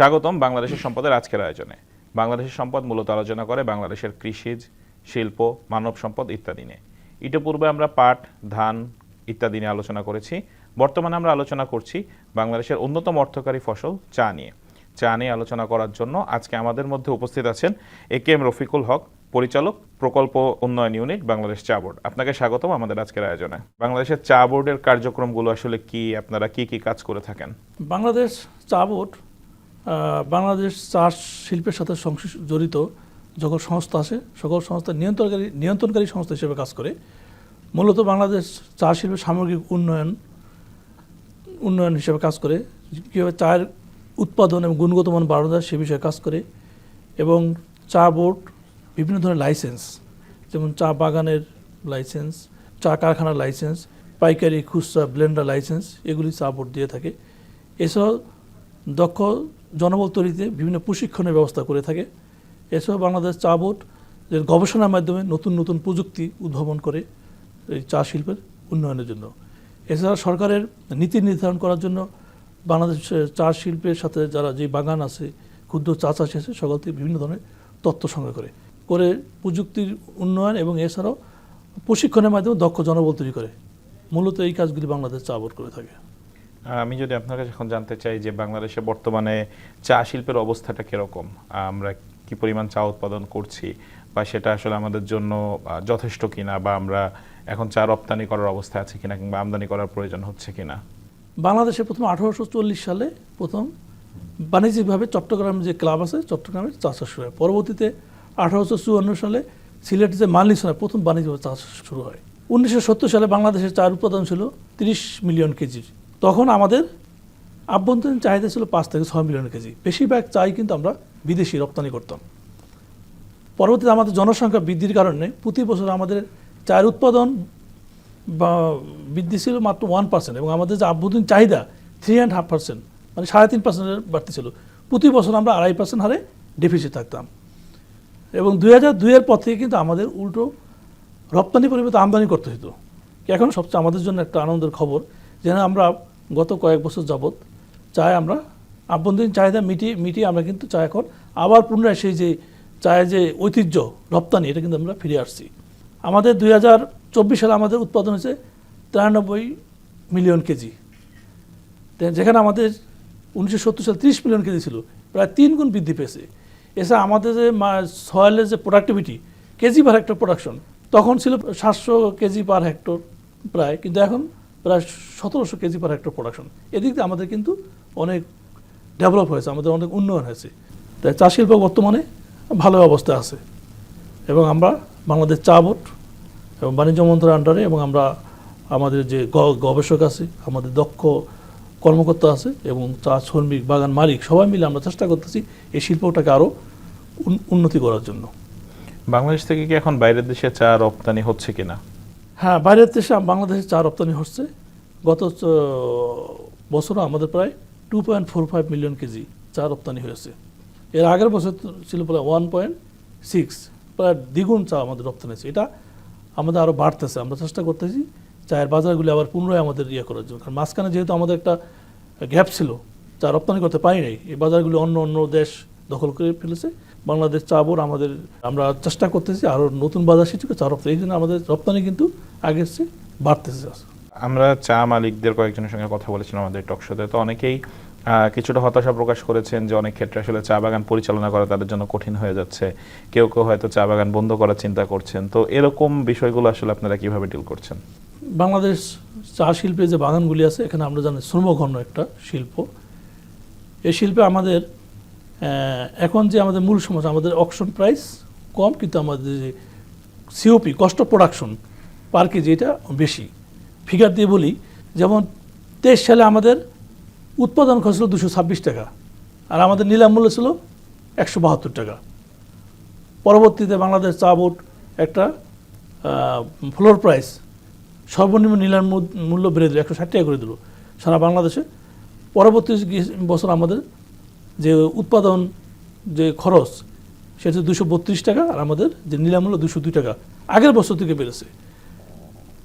স্বাগতম বাংলাদেশের সম্পদের আজকের আয়োজনে। বাংলাদেশের সম্পদ মূলত আলোচনা করে বাংলাদেশের কৃষিজ শিল্প, মানব সম্পদ ইত্যাদি নিয়ে। ইতিপূর্বে আমরা পাট, ধান ইত্যাদি নিয়ে আলোচনা করেছি। বর্তমানে আমরা আলোচনা করছি বাংলাদেশের অন্যতম অর্থকারী ফসল চা নিয়ে। চা নিয়ে আলোচনা করার জন্য আজকে আমাদের মধ্যে উপস্থিত আছেন এ কে এম রফিকুল হক, পরিচালক প্রকল্প উন্নয়ন ইউনিট, বাংলাদেশ চা বোর্ড। আপনাকে স্বাগতম আমাদের আজকের আয়োজনে। বাংলাদেশের চা বোর্ডের কার্যক্রমগুলো আসলে কি? আপনারা কি কি কাজ করে থাকেন? বাংলাদেশ চা বোর্ড বাংলাদেশ চা শিল্পের সাথে জড়িত যখন সংস্থা আছে সকল সংস্থা নিয়ন্ত্রণকারী নিয়ন্ত্রণকারী সংস্থা হিসেবে কাজ করে। মূলত বাংলাদেশ চা শিল্পের সামগ্রিক উন্নয়ন উন্নয়ন হিসেবে কাজ করে। কীভাবে চায়ের উৎপাদন এবং গুণগত মান বাড়ানো যায় সে বিষয়ে কাজ করে এবং চা বোর্ড, বিভিন্ন ধরনের লাইসেন্স, যেমন চা বাগানের লাইসেন্স, চা কারখানার লাইসেন্স, পাইকারি খুচরা ব্লেন্ডার লাইসেন্স, এগুলি চা বোর্ড দিয়ে থাকে। এছাড়াও দক্ষ জনবল তৈরিতে বিভিন্ন প্রশিক্ষণের ব্যবস্থা করে থাকে। এছাড়াও বাংলাদেশ চা বোর্ড গবেষণার মাধ্যমে নতুন নতুন প্রযুক্তি উদ্ভাবন করে এই চা শিল্পের উন্নয়নের জন্য। এছাড়া সরকারের নীতি নির্ধারণ করার জন্য বাংলাদেশ চা শিল্পের সাথে যারা যে বাগান আছে, ক্ষুদ্র চা চাষি আছে সকল থেকে বিভিন্ন ধরনের তথ্য সংগ্রহ করে। করে প্রযুক্তির উন্নয়ন এবং এছাড়াও প্রশিক্ষণের মাধ্যমে দক্ষ জনবল তৈরি করে। মূলত এই কাজগুলি বাংলাদেশ চা বোর্ড করে থাকে। আমি যদি আপনার কাছে এখন জানতে চাই যে বাংলাদেশে বর্তমানে চা শিল্পের অবস্থাটা কীরকম, আমরা কি পরিমাণ চা উৎপাদন করছি বা সেটা আসলে আমাদের জন্য যথেষ্ট কিনা বা আমরা এখন চা রপ্তানি করার অবস্থা আছে কিনা কিংবা আমদানি করার প্রয়োজন হচ্ছে কিনা? বাংলাদেশে প্রথম আঠারোশো চল্লিশ সালে প্রথম বাণিজ্যিকভাবে চট্টগ্রাম যে ক্লাব আছে, চট্টগ্রামের চা চাষ শুরু হয়। পরবর্তীতে আঠারোশো চুয়ান্ন সালে সিলেট যে মালিসনে প্রথম বাণিজ্যিক চাষ শুরু হয়। উনিশশো সত্তর সালে বাংলাদেশের চার উৎপাদন ছিল তিরিশ মিলিয়ন কেজি তখন আমাদের আভ্যন্তরীণ চাহিদা ছিল পাঁচ থেকে ছয় মিলিয়ন কেজি। বেশিরভাগ চাই কিন্তু আমরা বিদেশি রপ্তানি করতাম। পরবর্তীতে আমাদের জনসংখ্যা বৃদ্ধির কারণে প্রতি বছর আমাদের চায়ের উৎপাদন বা বৃদ্ধি ছিল মাত্র ওয়ান পার্সেন্ট এবং আমাদের যে আভ্যন্তরীণ চাহিদা থ্রি অ্যান্ড হাফ পার্সেন্ট মানে সাড়ে তিন পার্সেন্টের বাড়তি ছিল। প্রতি বছর আমরা আড়াই পার্সেন্ট হারে ডেফিসিট থাকতাম। এবং দুই হাজার দুইয়ের পর থেকে কিন্তু আমাদের উল্টো রপ্তানি পরিবর্তে আমদানি করতে হতো। এখন সবচেয়ে আমাদের জন্য একটা আনন্দের খবর, যেন আমরা গত কয়েক বছর যাবৎ চায় আমরা আভ্যন্তরীণ চাহিদা মিটিয়ে মিটিয়ে আমরা কিন্তু চা এখন আবার পুনরায় সেই যে চায়ের যে ঐতিহ্য রপ্তানি, এটা কিন্তু আমরা ফিরে আসছি। আমাদের দুই হাজার চব্বিশ সালে আমাদের উৎপাদন হয়েছে তিরানব্বই মিলিয়ন কেজি। যেখানে আমাদের উনিশশো সত্তর সালে ত্রিশ মিলিয়ন কেজি ছিল, প্রায় তিন গুণ বৃদ্ধি পেয়েছে। এছাড়া আমাদের যে সয়েলের যে productivity KG per hectare production তখন ছিল সাতশো কেজি পার হেক্টর প্রায়, কিন্তু এখন প্রায় সতেরোশো কেজি পার হেক্টর প্রোডাকশন এদিক দিয়ে আমাদের কিন্তু অনেক ডেভেলপ হয়েছে, আমাদের অনেক উন্নয়ন হয়েছে। তাই চা শিল্প বর্তমানে ভালো অবস্থায় আছে। এবং আমরা বাংলাদেশ চা বোর্ড এবং বাণিজ্য মন্ত্রণালয়ের আন্ডারে এবং আমরা আমাদের যে গবেষক আছে, আমাদের দক্ষ কর্মকর্তা আছে এবং চা শ্রমিক, বাগান মালিক, সবাই মিলে আমরা চেষ্টা করতেছি এই শিল্পটাকে আরও উন্নতি করার জন্য। বাংলাদেশ থেকে কি এখন বাইরের দেশে চা রপ্তানি হচ্ছে কিনা? হ্যাঁ বাইরের দেশে বাংলাদেশে চা রপ্তানি হচ্ছে। গত বছরও আমাদের প্রায় two point four five million KG চা রপ্তানি হয়েছে। এর আগের বছর ছিল প্রায় ওয়ান পয়েন্ট সিক্স প্রায় দ্বিগুণ চা আমাদের রপ্তানি হয়েছে। এটা আমাদের আরও বাড়তেছে। আমরা চেষ্টা করতেছি চায়ের বাজারগুলি আবার পুনরায় আমাদের ইয়ে করার জন্য। কারণ মাঝখানে যেহেতু আমাদের একটা গ্যাপ ছিল, চা রপ্তানি করতে পারি নাই, এই বাজারগুলি অন্য অন্য দেশ দখল করে ফেলেছে। বাংলাদেশ চা বোর্ড আমাদের আমরা চেষ্টা করতেছি আরও নতুন বাজার সৃষ্টি চা রপ্তানি এই জন্য আমাদের রপ্তানি কিন্তু আগের চেয়ে বাড়তেছে। আমরা চা মালিকদের কয়েকজনের সঙ্গে কথা বলেছিলাম আমাদের টকশোতে তো। অনেকেই কিছুটা হতাশা প্রকাশ করেছেন যে অনেক ক্ষেত্রে আসলে চা বাগান পরিচালনা করা তাদের জন্য কঠিন হয়ে যাচ্ছে। কেউ কেউ হয়তো চা বাগান বন্ধ করার চিন্তা করছেন। তো এরকম বিষয়গুলো আসলে আপনারা কীভাবে ডিল করছেন? বাংলাদেশ চা শিল্পে যে বাগানগুলি আছে এখানে আমরা জানি শ্রমঘন একটা শিল্প। এই শিল্পে আমাদের এখন যে আমাদের মূল সমস্যা, আমাদের অকশন প্রাইস কম, কিন্তু আমাদের যে COP cost of production per KG এটা বেশি। ফিগার দিয়ে বলি, যেমন তেইশ সালে আমাদের উৎপাদন খরচ ছিল দুশো ছাব্বিশ টাকা, আর আমাদের নিলাম মূল্য ছিল একশো বাহাত্তর টাকা। পরবর্তীতে বাংলাদেশ চা বোর্ড একটা ফ্লোর প্রাইস সর্বনিম্ন নিলাম মূল্য বেড়ে দিল, একশো ষাট টাকা করে দিল সারা বাংলাদেশে। পরবর্তী বছর আমাদের যে উৎপাদন, যে খরচ, সেটা দুশো বত্রিশ টাকা আর আমাদের যে নিলামূল্য দুশো দুই টাকা। আগের বছর থেকে বেড়েছে।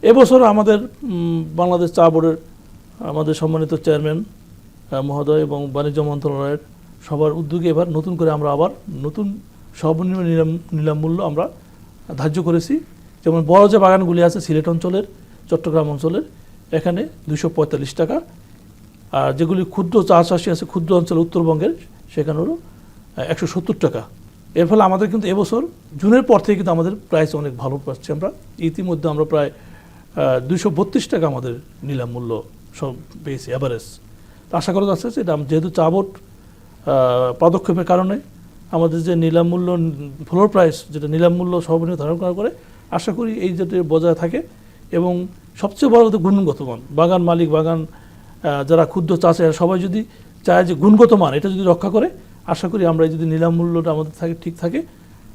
এবছর আমাদের বাংলাদেশ চা বোর্ডের, আমাদের সম্মানিত চেয়ারম্যান মহোদয় এবং বাণিজ্য মন্ত্রণালয়ের সবার উদ্যোগে এবার নতুন করে আমরা আবার নতুন সর্বনিম্ন নিলাম নিলাম মূল্য আমরা ধার্য করেছি। যেমন বড় যে বাগানগুলি আছে সিলেট অঞ্চলের, চট্টগ্রাম অঞ্চলের, এখানে দুশো টাকা। আর যেগুলি ক্ষুদ্র চা চাষি আছে, ক্ষুদ্র অঞ্চল উত্তরবঙ্গের, সেখানে হলো একশো সত্তর টাকা। এর ফলে আমাদের কিন্তু এবছর, জুনের পর থেকে কিন্তু আমাদের প্রাইস অনেক ভালো পাচ্ছি। আমরা ইতিমধ্যে আমরা প্রায় দুশো বত্রিশ টাকা আমাদের নিলাম মূল্য সব পেয়েছি অ্যাভারেজ আশা করা যাচ্ছে যে যেহেতু চা বোর্ড পদক্ষেপের কারণে আমাদের যে নিলাম মূল্য ফ্লোর প্রাইস যেটা নিলাম মূল্য সর্বনিম্ন ধারণ করার করে আশা করি এই যাতে বজায় থাকে এবং সবচেয়ে বড় কথা গুণগত মান, বাগান মালিক, বাগান যারা ক্ষুদ্র চাষে সবাই যদি চায় যে গুণগত মান এটা যদি রক্ষা করে আশা করি আমরা যদি নিলাম মূল্যটা আমাদের থাকে ঠিক থাকে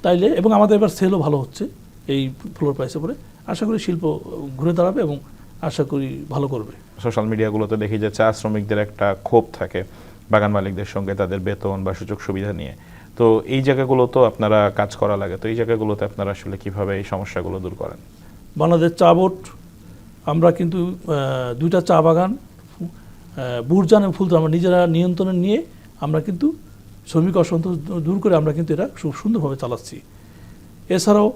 তাইলে এবং আমাদের এবার সেলও ভালো হচ্ছে এই ফ্লোর প্রাইসে পরে আশা করি শিল্প ঘুরে দাঁড়াবে এবং আশা করি ভালো করবে। সোশ্যাল মিডিয়াগুলোতে দেখি যে চা শ্রমিকদের একটা ক্ষোভ থাকে বাগান মালিকদের সঙ্গে তাদের বেতন বা সুযোগ সুবিধা নিয়ে। তো এই জায়গাগুলো তো আপনারা কাজ করা লাগে তো এই জায়গাগুলোতে আপনারা আসলে কীভাবে এই সমস্যাগুলো দূর করেন? বাংলাদেশ চা বোর্ড আমরা কিন্তু দুইটা চা বাগান বুরজান এবং ফুলতন আমরা নিজেরা নিয়ন্ত্রণে নিয়ে আমরা কিন্তু শ্রমিক অসন্তোষ দূর করে আমরা কিন্তু এটা খুব সুন্দরভাবে চালাচ্ছি। এছাড়াও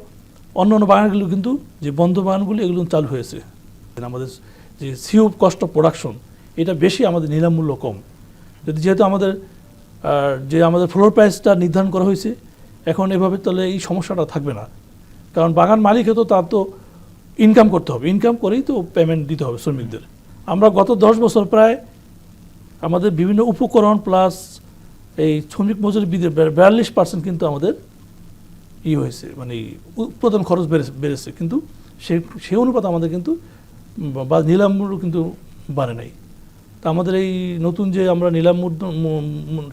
অন্য অন্য বাগানগুলো কিন্তু যে বন্ধ বাগানগুলি এগুলো চালু হয়েছে। আমাদের যে সিউ কস্ট অফ প্রোডাকশন এটা বেশি আমাদের নিলাম মূল্য কম। যদি যেহেতু আমাদের যে আমাদের ফ্লোর প্রাইসটা নির্ধারণ করা হয়েছে, এখন এভাবে তাহলে এই সমস্যাটা থাকবে না। কারণ বাগান মালিক তো তার তো ইনকাম করতে হবে। ইনকাম করেই তো পেমেন্ট দিতে হবে শ্রমিকদের। আমরা গত দশ বছর প্রায় আমাদের বিভিন্ন উপকরণ প্লাস এই শ্রমিক মজুরি বিয়াল্লিশ পার্সেন্ট কিন্তু আমাদের ই হয়েছে মানে উৎপাদন খরচ বেড়েছে বেড়েছে। কিন্তু সে সেই অনুপাত আমাদের কিন্তু বা- নিলাম মূল্য কিন্তু বাড়ে নাই। তা আমাদের এই নতুন যে আমরা নিলাম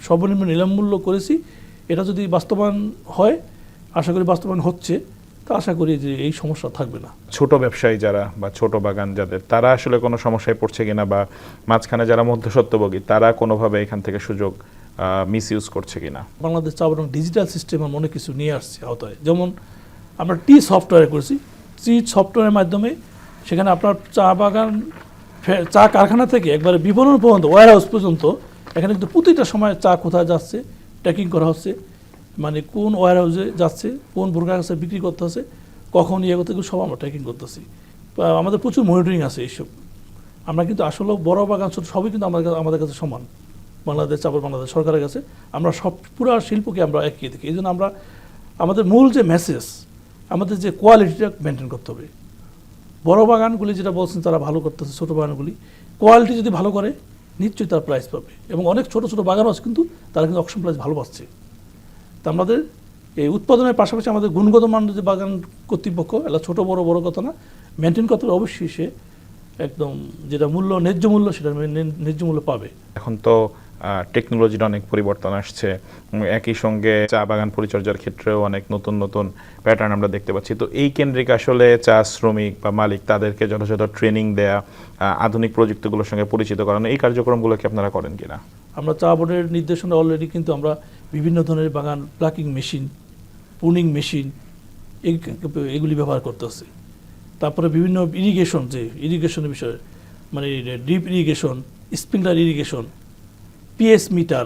সর্বনিম্ন নিলাম মূল্য করেছি, এটা যদি বাস্তবায়ন হয়, আশা করি বাস্তবায়ন হচ্ছে তা আশা করি যে এই সমস্যা থাকবে না। ছোট ব্যবসায়ী যারা বা ছোট বাগান যাদের তারা আসলে কোনো সমস্যায় পড়ছে কিনা বা মাঝখানে যারা মধ্যসত্ত্বভোগী তারা কোনোভাবে এখান থেকে সুযোগ মিস ইউজ করছে কিনা। বাংলাদেশ চা বরং ডিজিটাল সিস্টেম অনেক কিছু নিয়ে আসছি আওতায়। যেমন আমরা টি সফটওয়্যার করেছি। টি সফটওয়্যারের মাধ্যমে সেখানে আপনার চা বাগান চা কারখানা থেকে একবারে বিপণন পর্যন্ত ওয়ার হাউস পর্যন্ত এখানে কিন্তু প্রতিটা সময় চা কোথায় যাচ্ছে ট্র্যাকিং করা হচ্ছে। মানে কোন ওয়ার হাউসে যাচ্ছে, কোন বোরকা কাছে বিক্রি করতে হচ্ছে কখন ইয়ে করতে সব আমরা ট্র্যাকিং করতেছি। আমাদের প্রচুর মনিটরিং আছে এইসব। আমরা কিন্তু আসলে বড় বাগান ছোট সবই কিন্তু আমাদের আমাদের কাছে সমান। বাংলাদেশ চাপড় বাংলাদেশ সরকারের কাছে। আমরা সব, পুরো শিল্পকে আমরা একই দেখি। এই জন্য আমরা, আমাদের মূল যে মেসেজ আমাদের যে কোয়ালিটিটা মেনটেন করতে হবে। বড় বাগানগুলি যেটা বলছেন তারা ভালো করতেছে, ছোটো বাগানগুলি। কোয়ালিটি যদি ভালো করে, নিশ্চয়ই তার প্রাইস পাবে। এবং অনেক ছোট ছোট বাগান আছে কিন্তু তারা কিন্তু অকশন প্রাইস ভালো পাচ্ছে। তা আমাদের এই উৎপাদনের পাশাপাশি আমাদের গুণগত মান যে বাগান কর্তৃপক্ষ এটা ছোট বড় বড় কথা না মেনটেন করতে হবে অবশ্যই সে একদম যেটা মূল্য ন্যায্য মূল্য সেটা ন্যায্য- মূল্য পাবে। এখন তো টেকনোলজির অনেক পরিবর্তন আসছে। একই সঙ্গে চা বাগান পরিচর্যার ক্ষেত্রেও অনেক নতুন নতুন প্যাটার্ন আমরা দেখতে পাচ্ছি। তো এই কেন্দ্রিক আসলে চা শ্রমিক বা মালিক তাদেরকে যথাযথ ট্রেনিং দেয়া আধুনিক প্রযুক্তিগুলোর সঙ্গে পরিচিত করানো এই কার্যক্রমগুলো কি আপনারা করেন কিনা? আমরা চা বোর্ডের নির্দেশনা অলরেডি কিন্তু আমরা বিভিন্ন ধরনের বাগান প্লাকিং মেশিন পুনিং মেশিন এগুলি ব্যবহার করতেছি। তারপরে বিভিন্ন ইরিগেশন যে ইরিগেশনের বিষয়ে মানে drip irrigation sprinkler irrigation pH meter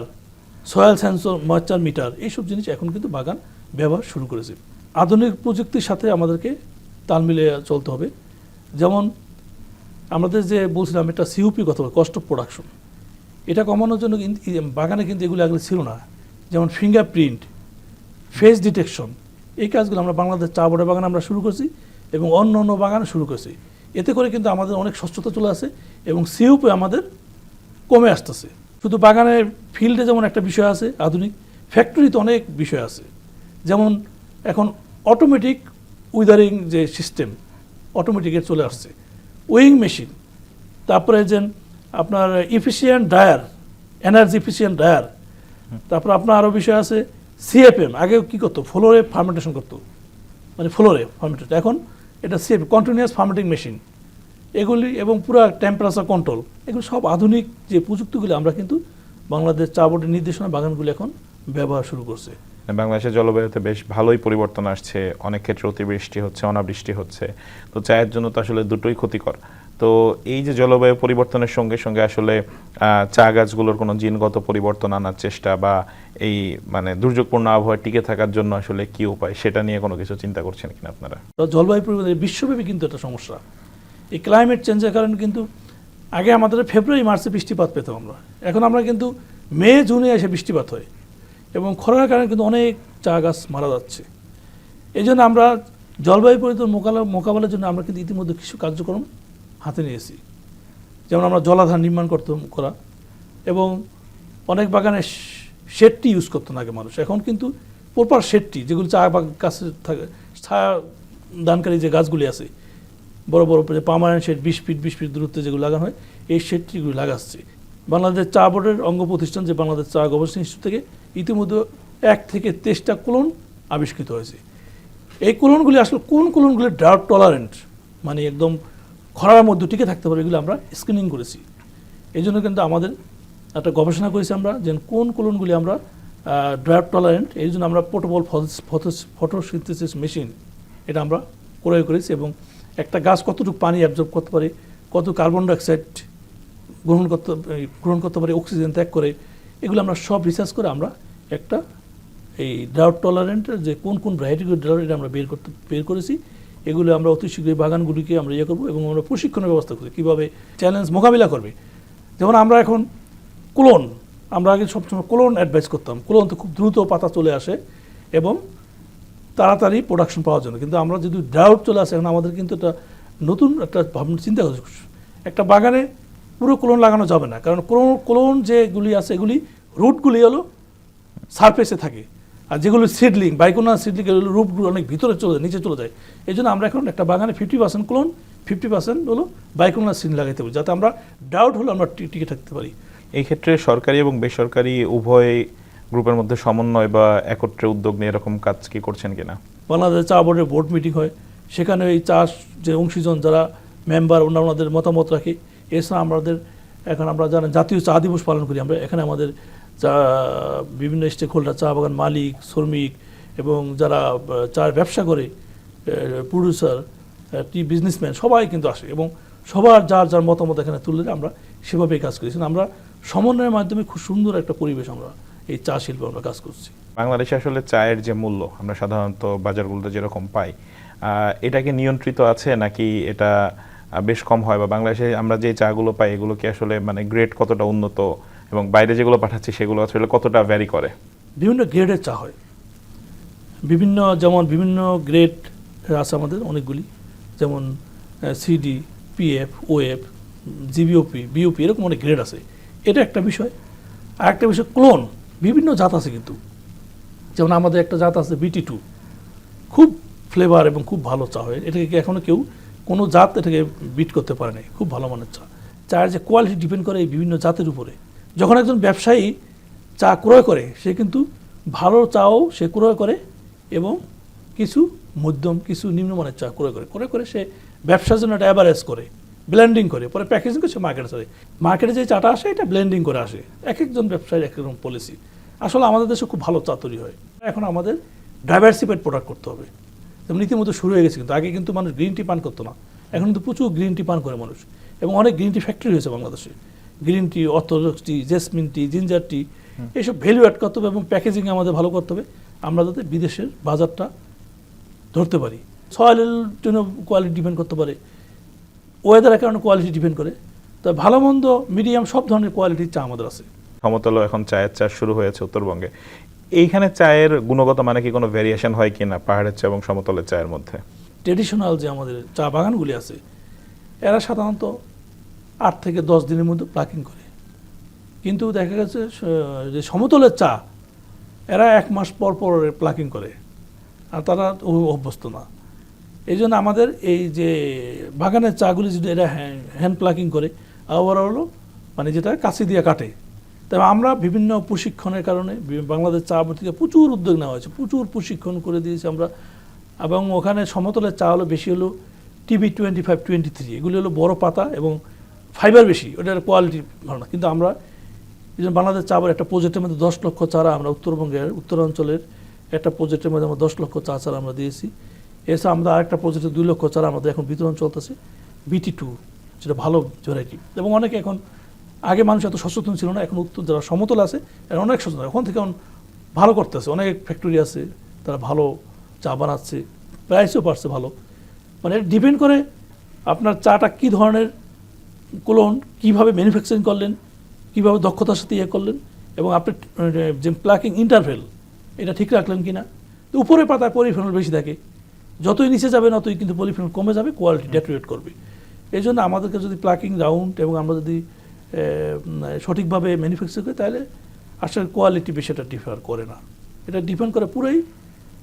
soil sensor moisture meter এইসব জিনিস এখন কিন্তু বাগান ব্যবহার শুরু করেছে। আধুনিক প্রযুক্তির সাথে আমাদেরকে তাল মিলিয়ে চলতে হবে। যেমন আমাদের যে বলছিলাম একটা সিউপি কথা কস্ট অফ প্রোডাকশন এটা কমানোর জন্য বাগানে কিন্তু এগুলো আগে ছিল না। যেমন ফিঙ্গারপ্রিন্ট ফেস ডিটেকশন এই কাজগুলো আমরা বাংলাদেশ চা বোর্ডের বাগান আমরা শুরু করছি এবং অন্য অন্য বাগান শুরু করছি। এতে করে কিন্তু আমাদের অনেক স্বচ্ছতা চলে আসে এবং সিউপে আমাদের কমে আসতেছে। শুধু বাগানের ফিল্ডে যেমন একটা বিষয় আছে, আধুনিক ফ্যাক্টরিতে অনেক বিষয় আছে। যেমন এখন অটোমেটিক উইদারিং যে সিস্টেম অটোমেটিকের চলে আসছে। উইং মেশিন তারপরে যে আপনার efficient dryer energy efficient dryer তারপর আপনার আরও বিষয় আছে সিএফএম আগে কি করতো? ফ্লোরে ফার্মেন্টেশন করতো। মানে ফ্লোরে ফার্মেন্টেশন এখন এটা সিএফ কন্টিনিউয়াস ফার্মেন্টিং মেশিন এগুলি এবং পুরো টেম্পারেচার কন্ট্রোল এগুলো সব আধুনিক যে প্রযুক্তিগুলি, আমরা কিন্তু বাংলাদেশ চা বোর্ডের নির্দেশনা বাগানগুলি এখন ব্যবহার শুরু করছে। বাংলাদেশের জলবায়ুতে বেশ ভালোই পরিবর্তন আসছে। অনেক ক্ষেত্রে অতিবৃষ্টি হচ্ছে, অনাবৃষ্টি হচ্ছে। তো চায়ের জন্য তো আসলে দুটোই ক্ষতিকর। তো এই যে জলবায়ু পরিবর্তনের সঙ্গে সঙ্গে আসলে চা গাছগুলোর কোনো জিনগত পরিবর্তন আনার চেষ্টা বা এই মানে দুর্যোগপূর্ণ আবহাওয়া টিকে থাকার জন্য আসলে কি উপায়, সেটা নিয়ে কোনো কিছু চিন্তা করছেন কিনা আপনারা? জলবায়ু পরিবর্তন বিশ্বব্যাপী কিন্তু একটা সমস্যা। এই ক্লাইমেট চেঞ্জের কারণে কিন্তু আগে আমাদের ফেব্রুয়ারি মার্চে বৃষ্টিপাত পেতাম আমরা। এখন আমরা কিন্তু মে জুনে এসে বৃষ্টিপাত হয় এবং খরার কারণে কিন্তু অনেক চা গাছ মারা যাচ্ছে। এই জন্য আমরা জলবায়ু পরিবর্তন মোকাবিলা মোকাবেলার জন্য আমরা কিন্তু ইতিমধ্যে কিছু কার্যক্রম হাতে নিয়েছি যেমন আমরা জলাধার নির্মাণ করতে করা। এবং অনেক বাগানে শেডটি ইউজ করতো না আগে মানুষ। এখন কিন্তু প্রপার শেডটি, যেগুলো চা বাগ গাছে থাকে ছায়া দানকারী যে গাছগুলি আছে, বড় বড় যে পার্মানেন্ট শেড, বিশ ফিট বিশ ফিট দূরত্বে যেগুলো লাগানো হয়, এই শেডটিগুলি লাগাচ্ছে। বাংলাদেশ চা বোর্ডের অঙ্গ প্রতিষ্ঠান যে বাংলাদেশ চা গবেষণা ইনস্টিটিউট থেকে ইতিমধ্যে এক থেকে তেইশটা কোলন আবিষ্কৃত হয়েছে। এই কোলনগুলি আসলে, কোন কোলনগুলি ড্রাউট টলারেন্ট মানে একদম খরার মধ্যে টিকে থাকতে পারে, এগুলো আমরা স্ক্রিনিং করেছি। এই জন্য কিন্তু আমাদের একটা গবেষণা করেছি আমরা যে কোন কোলনগুলি আমরা ড্রাউট টলারেন্ট এই জন্য আমরা পোর্টেবল ফটোসিনথেসিস মেশিন এটা আমরা ক্রয় করেছি এবং একটা গাছ কতটুকু পানি অ্যাবজর্ব করতে পারে, কত কার্বন ডাইঅক্সাইড গ্রহণ করতে গ্রহণ করতে পারে অক্সিজেন ত্যাগ করে, এগুলো আমরা সব রিসার্চ করে আমরা একটা এই ড্রাউট টলারেন্টের যে কোন কোন ভ্যারাইটিগুলো ড্রাউট এটা আমরা বের করতে, বের করেছি। এগুলো আমরা অতি শীঘ্রই বাগানগুলিকে আমরা ইয়ে করব এবং আমরা প্রশিক্ষণের ব্যবস্থা করি কীভাবে চ্যালেঞ্জ মোকাবিলা করবে? যেমন আমরা এখন কোলন, আমরা আগে সবসময় কোলন অ্যাডভাইস করতাম। কোলন তো খুব দ্রুত পাতা চলে আসে এবং তাড়াতাড়ি প্রোডাকশন পাওয়ার জন্য। কিন্তু আমরা যদি ড্রাউট চলে আসে, এখন আমাদের কিন্তু একটা নতুন একটা ভাবনা, চিন্তা করছি একটা বাগানে পুরো কোলন লাগানো যাবে না। কারণ কোলন কোলন যেগুলি আছে, এগুলি রুটগুলি হলো সারফেসে থাকে। আর যেগুলো সিডলিং বাইকোনা সিডলিং এগুলো রুটগুলো অনেক ভিতরে চলে যায় নিচে চলে যায়। এই জন্য আমরা এখন একটা বাগানে fifty percent colon fifty percent হলো বাইকোনা সিড লাগাইতে পারি যাতে আমরা ডাউট হলে আমরা টিকে থাকতে পারি। এই ক্ষেত্রে সরকারি এবং বেসরকারি উভয় গ্রুপের মধ্যে সমন্বয় বা একত্রে উদ্যোগ নিয়ে এরকম কাজ কি করছেন কিনা? বাংলাদেশ চা বোর্ডের বোর্ড মিটিং হয় সেখানে এই চাষ যে অংশীজন যারা মেম্বার ওনারা ওনাদের মতামত রাখে। এছাড়া আমাদের এখন আমরা জানেন জাতীয় চা দিবস পালন করি আমরা এখানে আমাদের চা বিভিন্ন স্টেক হোল্ডার চা বাগান মালিক শ্রমিক এবং যারা চার ব্যবসা করে প্রডিউসার টি বিজনেসম্যান সবাই কিন্তু আসে এবং সবার যার যার মতামত এখানে তুলে আমরা সেভাবেই কাজ করেছি আমরা সমন্বয়ের মাধ্যমে খুব সুন্দর একটা পরিবেশ আমরা এই চা শিল্পে আমরা কাজ করছি। বাংলাদেশে আসলে চায়ের যে মূল্য আমরা সাধারণত বাজারগুলোতে যেরকম পাই আহ, এটা কি নিয়ন্ত্রিত আছে নাকি এটা বেশ কম হয়? বা বাংলাদেশে আমরা যে চাগুলো পাই এগুলো কি আসলে মানে গ্রেড কতটা উন্নত? এবং বাইরে যেগুলো পাঠাচ্ছি সেগুলো আসলে কতটা ভ্যারি করে? বিভিন্ন গ্রেডের চা হয়। বিভিন্ন, যেমন বিভিন্ন গ্রেড আছে আমাদের অনেকগুলি। যেমন CD PF OF GBOP BOP এরকম অনেক গ্রেড আছে। এটা একটা বিষয়। আর একটা বিষয় ক্লোন বিভিন্ন জাত আছে কিন্তু। যেমন আমাদের একটা জাত আছে বিটি টু খুব ফ্লেভার এবং খুব ভালো চা হয়। এটাকে এখনও কেউ কোনো জাত এটাকে বিট করতে পারে নাই। খুব ভালো মানের চা। চায়ের যে কোয়ালিটি ডিপেন্ড করে এই বিভিন্ন জাতের উপরে। যখন একজন ব্যবসায়ী চা ক্রয় করে, সে কিন্তু ভালো চাও সে ক্রয় করে এবং কিছু মধ্যম, কিছু নিম্নমানের চা ক্রয় করে। ক্রয় করে সে ব্যবসার জন্য একটা অ্যাভারেজ করে ব্লেন্ডিং করে, পরে প্যাকেজিং করে সে মার্কেটে চলে মার্কেটে যে চাটা আসে, এটা ব্লেন্ডিং করে আসে। এক একজন ব্যবসায়ীর এক রকম পলিসি আসলে আমাদের দেশে খুব ভালো চা তৈরি হয়। এখন আমাদের ডাইভার্সিফাইড প্রোডাক্ট করতে হবে। যেমন রীতিমতো শুরু হয়ে গেছে কিন্তু, আগে কিন্তু মানুষ গ্রিন টি পান করতো না। এখন কিন্তু প্রচুর গ্রিন টি পান করে মানুষ। এবং অনেক গ্রিন টি ফ্যাক্টরি হয়েছে বাংলাদেশে। Green tea orthodox tea jasmine tea ginger tea এইসব ভ্যালু অ্যাড করতে হবে এবং প্যাকেজিং আমাদের ভালো করতে হবে। আমরা যাতে বিদেশের বাজারটা ধরতে পারি। সয়েলের জন্য কোয়ালিটি ডিপেন্ড করতে পারে। ওয়েদারের কারণে কোয়ালিটি ডিপেন্ড করে। তো ভালো মন্দ মিডিয়াম সব ধরনের কোয়ালিটির চা আমাদের আছে। সমতলও এখন চায়ের চাষ শুরু হয়েছে উত্তরবঙ্গে। এইখানে চায়ের গুণগত মানে কি কোনো ভেরিয়েশন হয় কিনা পাহাড়ের চা এবং সমতলের চায়ের মধ্যে? ট্রেডিশনাল যে আমাদের চা বাগানগুলি আছে এরা সাধারণত আট থেকে দশ দিনের মধ্যে প্লাকিং করে। কিন্তু দেখা গেছে যে সমতলের চা, এরা এক মাস পর পর প্লাকিং করে। আর তারা অভ্যস্ত না। এই জন্য আমাদের এই যে বাগানের চাগুলি যদি এরা হ্যান্ড প্লাকিং করে, আবার হলো মানে যেটা কাছে দিয়ে কাটে। তবে আমরা বিভিন্ন প্রশিক্ষণের কারণে বাংলাদেশ চা থেকে প্রচুর উদ্যোগ নেওয়া হয়েছে, প্রচুর প্রশিক্ষণ করে দিয়েছি আমরা। এবং ওখানে সমতলের চা হলো বেশি হলো TV twenty five twenty three এগুলি হলো বড় পাতা এবং ফাইবার বেশি ওটার কোয়ালিটি ভালো না কিন্তু আমরা এই বাংলাদেশ চা একটা প্রজেক্টের মধ্যে দশ লক্ষ চারা আমরা উত্তরবঙ্গের, উত্তরাঞ্চলের একটা প্রজেক্টের মধ্যে আমরা দশ লক্ষ চা চারা আমরা দিয়েছি। এছাড়া আমরা আরেকটা প্রজেক্টে দুই লক্ষ চারা আমাদের এখন বিতরণ চলতেছে বিটি টু যেটা ভালো ভ্যারাইটি এবং অনেকে এখন, আগে মানুষ এত সচেতন ছিল না, এখন উত্তর, যারা সমতল আছে, এরা অনেক সচেতন। এখন থেকে এখন ভালো করতেছে, অনেক ফ্যাক্টরি আছে, তারা ভালো চা বানাচ্ছে প্রাইসও পারছে ভালো। মানে ডিপেন্ড করে আপনার চাটা কী ধরনের কোলন কীভাবে ম্যানুফ্যাকচারিং করলেন, কীভাবে দক্ষতার সাথে ইয়ে করলেন, এবং আপনি যে প্লাকিং ইন্টারভেল এটা ঠিক রাখলেন কি না তো উপরে পাতায় পলিফেনল বেশি থাকে। যতই নিচে যাবে ততই কিন্তু পলিফেনল কমে যাবে কোয়ালিটি ডেটোরেট করবে। এই জন্য আমাদেরকে যদি প্লাকিং রাউন্ড এবং আমরা যদি সঠিকভাবে ম্যানুফ্যাকচার করি, তাহলে আসলে কোয়ালিটি বেশি এটা ডিফার করে না। এটা ডিপেন্ড করে পুরোই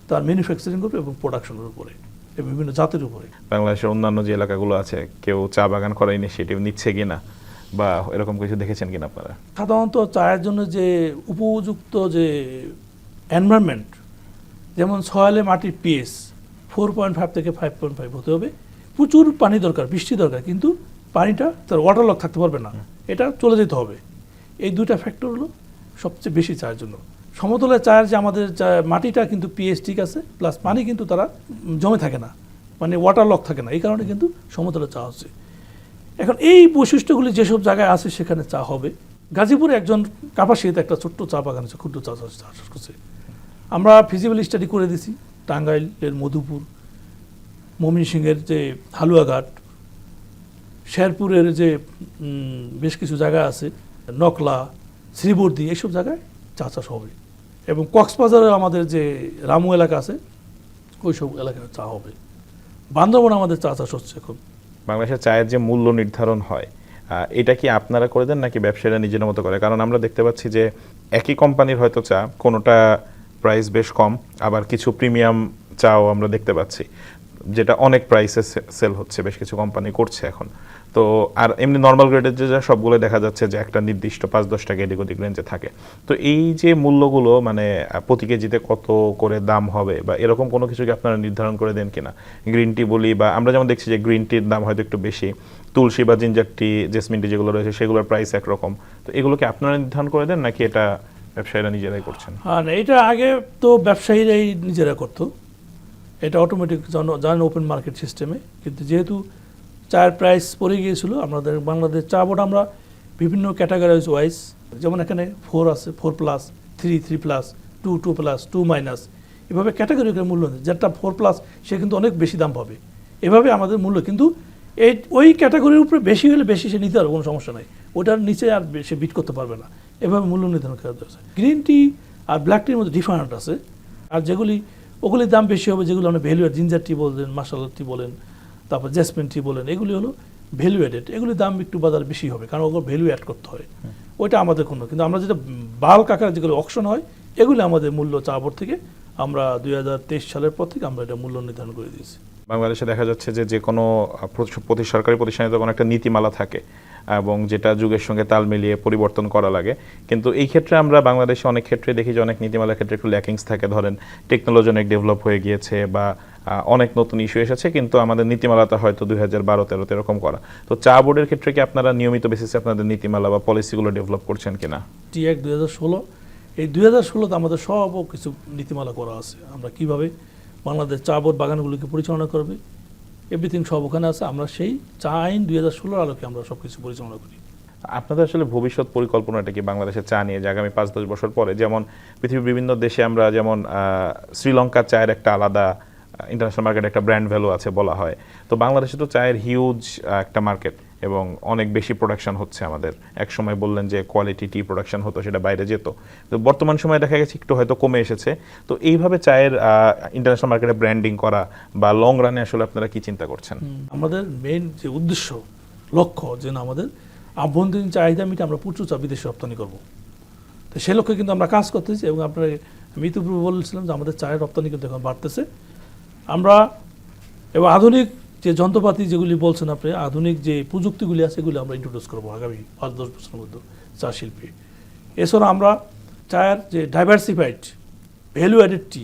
তার ম্যানুফ্যাকচারিং উপরে এবং প্রোডাকশনের উপরে। বিভিন্ন জাতের উপরে। বাংলাদেশের অন্যান্য যে এলাকাগুলো আছে কেউ চা বাগান করার ইনিশিয়েটিভ নিচ্ছে কিনা? বা এরকম কিছু দেখেছেন কিনা আপনারা? সাধারণত চায়ের জন্য যে উপযুক্ত যে এনভায়রনমেন্ট যেমন সয়ালে মাটির পিএস ফোর পয়েন্ট ফাইভ থেকে ফাইভ পয়েন্ট ফাইভ হতে হবে। প্রচুর পানি দরকার বৃষ্টি দরকার কিন্তু পানিটা তার ওয়াটার লক থাকতে পারবে না। এটা চলে যেতে হবে। এই দুইটা ফ্যাক্টর হলো সবচেয়ে বেশি চায়ের জন্য। সমতলের চায়ের যে আমাদের মাটিটা কিন্তু পিএস ঠিক আছে প্লাস পানি কিন্তু তারা জমে থাকে না মানে ওয়াটার লক থাকে না, এই কারণে কিন্তু সমতলে চা হচ্ছে। এখন এই বৈশিষ্ট্যগুলি যেসব জায়গায় আছে সেখানে চা হবে। গাজীপুরে একজন কাপাসিয়াতে একটা ছোট্ট চা বাগান আছে, ক্ষুদ্র চা চাষ করছে। আমরা ফিজিবল স্টাডি করে দিছি, টাঙ্গাইলের মধুপুর ময়মনসিংহের যে হালুয়াঘাট, শেরপুরের যে বেশ কিছু জায়গা আছে, নকলা, শ্রীবর্দি, এইসব জায়গায় চা চাষ হবে। এবং কক্সবাজারে আমাদের যে রামু এলাকা আছে ওই সব এলাকায় চা হবে। বান্দরবনে আমাদের চা চাষ হচ্ছে এখন। বাংলাদেশের চায়ের যে মূল্য নির্ধারণ হয় এটা কি আপনারা করে দেন নাকি ব্যবসায়ীরা নিজের মতো করে? কারণ আমরা দেখতে পাচ্ছি যে একই কোম্পানির হয়তো চা, কোনোটা প্রাইস বেশ কম, আবার কিছু প্রিমিয়াম চাও আমরা দেখতে পাচ্ছি, যেটা অনেক প্রাইসে সেল হচ্ছে, বেশ কিছু কোম্পানি করছে এখন। তো আর এমনি নর্মাল গ্রেডের যে যা সবগুলো দেখা যাচ্ছে যে একটা নির্দিষ্ট পাঁচ দশ টাকা এদিক ওদিক রেঞ্জে থাকে। তো এই যে মূল্যগুলো মানে প্রতি কেজিতে কত করে দাম হবে বা এরকম কোনো কিছু কি আপনারা নির্ধারণ করে দেন কিনা? গ্রিন টি বলি বা আমরা যেমন দেখছি যে গ্রিন টির দাম হয়তো একটু বেশি, তুলসী বা জিঞ্জার টি জেসমিন টি যেগুলো রয়েছে সেগুলোর প্রাইস একরকম। তো এগুলো কি আপনারা নির্ধারণ করে দেন নাকি এটা ব্যবসায়ীরা নিজেরাই করছেন? আর এটা আগে তো ব্যবসায়ীরাই নিজেরা করতো। এটা অটোমেটিক জানেন ওপেন মার্কেট সিস্টেমে কিন্তু যেহেতু চায়ের প্রাইস পড়ে গিয়েছিল। আমাদের বাংলাদেশ চা বোর্ড আমরা বিভিন্ন ক্যাটাগরাইজ ওয়াইজ যেমন এখানে ফোর আছে four plus three three plus two two plus two minus এভাবে ক্যাটাগরি মূল্য যেটা ফোর প্লাস সে কিন্তু অনেক বেশি দাম পাবে। এভাবে আমাদের মূল্য, কিন্তু এই, ওই ক্যাটাগরির উপরে বেশি হলে বেশি সে নিতে পারবে, কোনো সমস্যা নাই। ওটার নিচে আর সে বিট করতে পারবে না। এভাবে মূল্য নির্ধারণ করা দরকার গ্রিন টি আর ব্ল্যাক টির মধ্যে ডিফারেন্ট আছে। আর যেগুলি, ওগুলির দাম বেশি হবে, যেগুলো আমরা ভ্যালু জিঞ্জার টি বলেন মাসালা টি বলেন তারপর জেসমিন টি বলেন এগুলি হলো ভ্যালু অ্যাডেড এগুলির দাম একটু বাজার বেশি হবে কারণ ওগুলো ভ্যালু অ্যাড করতে হয়। ওইটা আমাদের কোনো কিন্তু আমরা যেটা বাল্ক কাকার যেগুলো অকশন হয় এগুলি আমাদের মূল্য চা বোর্ড থেকে আমরা দুই হাজার তেইশ সালের পর থেকে আমরা এটা মূল্য নির্ধারণ করে দিয়েছি। বাংলাদেশে দেখা যাচ্ছে যে যে কোনো প্রতি সরকারি প্রতিষ্ঠানে তখন একটা নীতিমালা থাকে। এবং যেটা যুগের সঙ্গে তাল মিলিয়ে পরিবর্তন করা লাগে। কিন্তু এই ক্ষেত্রে আমরা বাংলাদেশে অনেক ক্ষেত্রে দেখি যে অনেক নীতিমালার ক্ষেত্রে একটু ল্যাকিংস থাকে। ধরেন টেকনোলজি অনেক ডেভেলপ হয়ে গিয়েছে বা অনেক নতুন ইস্যু এসেছে, কিন্তু আমাদের নীতিমালাটা হয়তো দুই হাজার বারো তেরোতে এরকম করা। তো চা বোর্ডের ক্ষেত্রে কি আপনারা নিয়মিত বেসিসে আপনাদের নীতিমালা বা পলিসিগুলো ডেভেলপ করছেন কিনা? টি এক দুই হাজার ষোলো, এই দুই হাজার ষোলোতে আমাদের সব কিছু নীতিমালা করা আছে। আমরা কীভাবে বাংলাদেশ চা বোর্ড বাগানগুলিকে পরিচালনা করবে এভরিথিং সব ওখানে আছে, আমরা সেই চা আইন দুই হাজার ষোলোর আলোকে আমরা সবকিছু পরিচালনা করি। আপনাদের আসলে ভবিষ্যৎ পরিকল্পনাটা কি বাংলাদেশের চা নিয়ে, যে আগামী পাঁচ দশ বছর পরে? যেমন পৃথিবীর বিভিন্ন দেশে আমরা যেমন শ্রীলঙ্কা চায়ের একটা আলাদা ইন্টারন্যাশনাল মার্কেট একটা ব্র্যান্ড ভ্যালু আছে বলা হয়। তো বাংলাদেশে তো চায়ের হিউজ একটা মার্কেট এবং অনেক বেশি প্রোডাকশন হচ্ছে আমাদের। এক সময় বললেন যে কোয়ালিটি টি প্রোডাকশন হতো, সেটা বাইরে যেত। তো বর্তমান সময়ে দেখা গেছে একটু হয়তো কমে এসেছে। তো এইভাবে চায়ের ইন্টারন্যাশনাল মার্কেটে ব্র্যান্ডিং করা বা লং রানে আসলে আপনারা কি চিন্তা করছেন? আমাদের মেইন যে উদ্দেশ্য, লক্ষ্য যে না আমাদের আভ্যন্তরীণ চাহিদা মিটে আমরা প্রচুর চা বিদেশে রপ্তানি করব। তো সে লক্ষ্যে কিন্তু আমরা কাজ করতেছি এবং আপনার আমি বলছিলাম যে আমাদের চায়ের রপ্তানি কিন্তু এখন বাড়তেছে। আমরা এবং আধুনিক যে যন্ত্রপাতি যেগুলি বলছেন আপনি, আধুনিক যে প্রযুক্তিগুলি আছে এগুলি আমরা ইন্ট্রোডিউস করব আগামী পাঁচ, দশ বছরের মধ্যে চা শিল্পে। এছাড়া আমরা চায়ের যে ডাইভার্সিফাইড ভ্যালু অ্যাডেড টি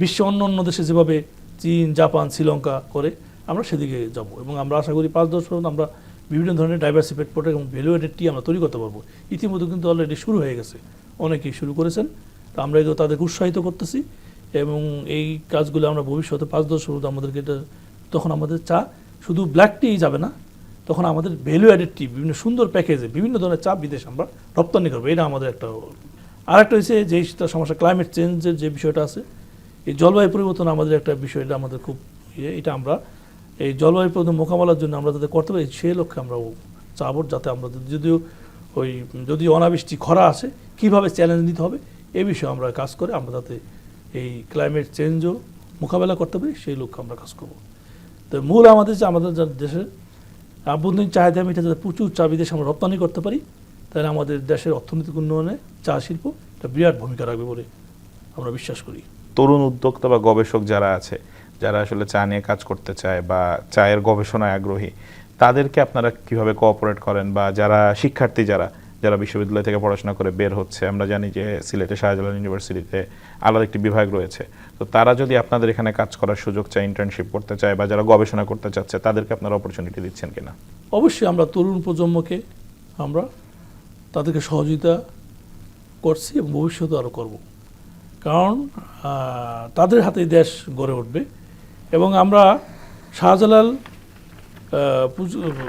বিশ্বে অন্য অন্য দেশে যেভাবে চীন, জাপান, শ্রীলঙ্কা করে, আমরা সেদিকে যাব। এবং আমরা আশা করি পাঁচ, দশ বছর আমরা বিভিন্ন ধরনের ডাইভার্সিফাইড প্রোডাক্ট এবং ভ্যালু অ্যাডেড টি আমরা তৈরি করতে পারব। ইতিমধ্যে কিন্তু অলরেডি শুরু হয়ে গেছে। অনেকেই শুরু করেছেন। তো আমরা এগুলো তাদেরকে উৎসাহিত করতেছি এবং এই কাজগুলো আমরা ভবিষ্যতে পাঁচ, দশ বছর আমাদেরকে এটা তখন আমাদের চা শুধু ব্ল্যাক টি যাবে না, তখন আমাদের ভ্যালু অ্যাডেড টি বিভিন্ন সুন্দর প্যাকেজে বিভিন্ন ধরনের চা বিদেশ আমরা রপ্তানি করব। এটা আমাদের একটা আর একটা হচ্ছে যে সমস্যা ক্লাইমেট চেঞ্জের যে বিষয়টা আছে, এই জলবায়ু পরিবর্তন আমাদের একটা বিষয়, এটা আমাদের খুব ইয়ে এটা আমরা এই জলবায়ু পরিবর্তন মোকাবেলার জন্য আমরা যাতে করতে পারি সেই লক্ষ্যে আমরা চাবো যাতে আমরা যদিও ওই, যদি অনাবৃষ্টি, খরা আছে কীভাবে চ্যালেঞ্জ নিতে হবে, এ বিষয়ে আমরা কাজ করে আমরা যাতে এই ক্লাইমেট চেঞ্জও মোকাবেলা করতে পারি, সেই লক্ষ্যে আমরা কাজ করব। তো মূল আমাদের যে আমাদের দেশের আভ্যন্তরীণ চাহিদা মেটে যাতে প্রচুর চা বিদেশে আমরা রপ্তানি করতে পারি, তাহলে আমাদের দেশের অর্থনৈতিক উন্নয়নে চা শিল্প একটা বিরাট ভূমিকা রাখবে বলে আমরা বিশ্বাস করি। তরুণ উদ্যোক্তা বা গবেষক যারা আছে, যারা আসলে চা নিয়ে কাজ করতে চায় বা চায়ের গবেষণায় আগ্রহী, তাদেরকে আপনারা কীভাবে কোঅপারেট করেন বা যারা শিক্ষার্থী যারা যারা বিশ্ববিদ্যালয় থেকে পড়াশোনা করে বের হচ্ছে, আমরা জানি যে সিলেটে শাহজালাল ইউনিভার্সিটিতে আলাদা একটি বিভাগ রয়েছে। তো তারা যদি আপনাদের এখানে কাজ করার সুযোগ চায় ইন্টার্নশিপ করতে চায় বা যারা গবেষণা করতে চাচ্ছে, তাদেরকে আপনারা অপরচুনিটি দিচ্ছেন কিনা? অবশ্যই আমরা তরুণ প্রজন্মকে আমরা তাদেরকে সহযোগিতা করছি এবং ভবিষ্যতে আরও করব। কারণ তাদের হাতেই দেশ গড়ে উঠবে এবং আমরা শাহজালাল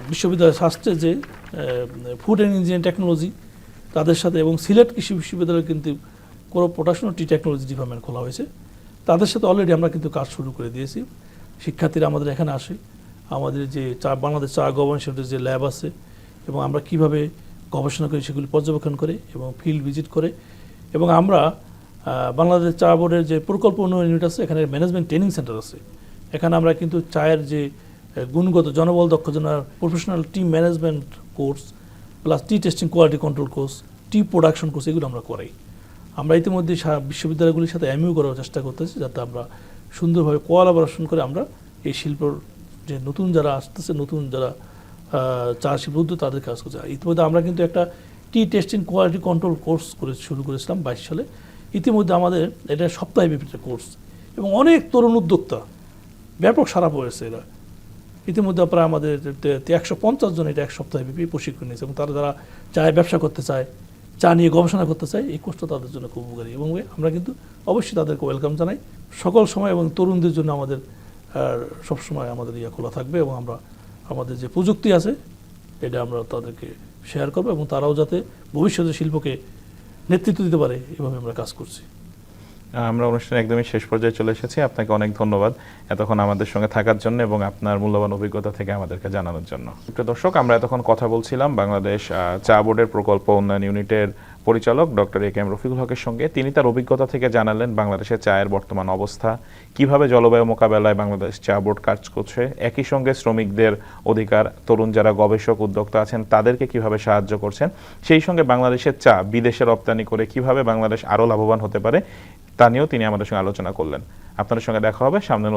বিশ্ববিদ্যালয় স্বাস্থ্যের যে ফুড অ্যান্ড ইঞ্জিনিয়ারিং টেকনোলজি তাদের সাথে এবং সিলেট কৃষি বিশ্ববিদ্যালয়ে কিন্তু কোনো পটাশন টি টেকনোলজি ডিপার্টমেন্ট খোলা হয়েছে। তাদের সাথে অলরেডি আমরা কিন্তু কাজ শুরু করে দিয়েছি। শিক্ষার্থীরা আমাদের এখানে আসে। আমাদের যে চা বাংলাদেশ চা গবেষণার যে ল্যাব আছে এবং আমরা কীভাবে গবেষণা করি সেগুলি পর্যবেক্ষণ করে এবং ফিল্ড ভিজিট করে এবং আমরা বাংলাদেশ চা বোর্ডের যে প্রকল্প উন্নয়ন ইউনিট আছে, এখানে ম্যানেজমেন্ট ট্রেনিং সেন্টার আছে। এখানে আমরা কিন্তু চায়ের যে গুণগত জনবল দক্ষ professional team management course plus tea testing quality control course tea production course এগুলো আমরা করাই। আমরা ইতিমধ্যে বিশ্ববিদ্যালয়গুলির সাথে এমইউ করার চেষ্টা করতেছি যাতে আমরা সুন্দরভাবে কোয়ালাবোরেশন করে আমরা এই শিল্পর যে নতুন যারা আসতেছে, নতুন যারা চা শিল্প তাদের কাজ করছে। ইতিমধ্যে আমরা কিন্তু একটা tea testing quality control course করে শুরু করেছিলাম বাইশ সালে। ইতিমধ্যে আমাদের এটা সপ্তাহে বিভিন্ন কোর্স এবং অনেক তরুণ উদ্যোক্তা, ব্যাপক সারা পড়েছে এরা। ইতিমধ্যে প্রায় আমাদের একশো পঞ্চাশ জন এটা এক সপ্তাহে ব্যাপী প্রশিক্ষণ নিয়েছে এবং তারা যারা চায় ব্যবসা করতে চায়, চা নিয়ে গবেষণা করতে চায়, এই কোর্সটা তাদের জন্য খুব উপকারী এবং আমরা কিন্তু অবশ্যই তাদেরকে ওয়েলকাম জানাই। সকল সময় এবং তরুণদের জন্য আমাদের সবসময় আমাদের ইয়ে খোলা থাকবে এবং আমরা আমাদের যে প্রযুক্তি আছে, এটা আমরা তাদেরকে শেয়ার করব এবং তারাও যাতে ভবিষ্যতে শিল্পকে নেতৃত্ব দিতে পারে, এভাবে আমরা কাজ করছি। আমরা অনুষ্ঠানে একদমই শেষ পর্যায়ে চলে এসেছি। আপনাকে অনেক ধন্যবাদ এতক্ষণ আমাদের সঙ্গে থাকার জন্য এবং আপনার মূল্যবান অভিজ্ঞতা থেকে আমাদেরকে জানানোর জন্য। দর্শক, আমরা এতক্ষণ কথা বলছিলাম বাংলাদেশ চা বোর্ডের প্রকল্প উন্নয়ন ইউনিটের পরিচালক doctor A K M Rafiqul হকের সঙ্গে। তিনি তার অভিজ্ঞতা থেকে জানালেন বাংলাদেশের চায়ের বর্তমান অবস্থা, কীভাবে জলবায়ু মোকাবেলায় বাংলাদেশ চা বোর্ড কাজ করছে। একই সঙ্গে শ্রমিকদের অধিকার, তরুণ যারা গবেষক উদ্যোক্তা আছেন, তাদেরকে কীভাবে সাহায্য করছেন, সেই সঙ্গে বাংলাদেশের চা বিদেশে রপ্তানি করে কীভাবে বাংলাদেশ আরও লাভবান হতে পারে তা নিয়েও তিনি আমাদের সঙ্গে আলোচনা করলেন। আপনাদের সঙ্গে দেখা হবে। সামনে